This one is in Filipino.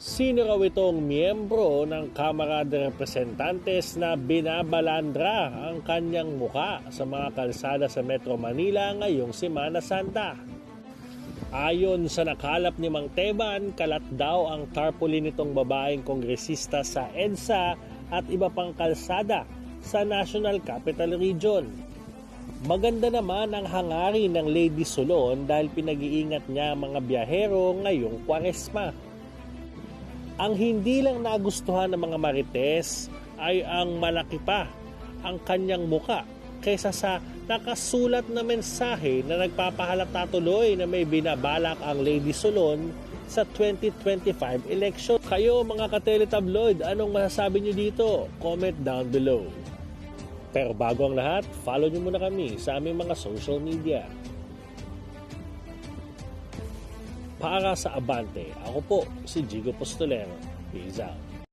Sino raw itong miyembro ng Kamara de Representantes na binabalandra ang kanyang muka sa mga kalsada sa Metro Manila ngayong Semana Santa? Ayon sa nakalap ni Mang Teban, kalat daw ang tarpaulin nitong babaeng kongresista sa EDSA at iba pang kalsada sa National Capital Region. Maganda naman ang hangarin ng Lady Solon dahil pinag-iingat niya mga biyahero ngayong kwaresma. Ang hindi lang nagustuhan ng mga marites ay ang malaki pa ang kanyang muka kaysa sa nakasulat na mensahe na nagpapahalata tuloy na may binabalak ang Lady Solon sa 2025 election. Kayo mga ka-teletabloid, anong masasabi nyo dito? Comment down below. Pero bago ang lahat, follow nyo muna kami sa aming mga social media. Para sa Abante, ako po si Jigo Postolero. Peace out.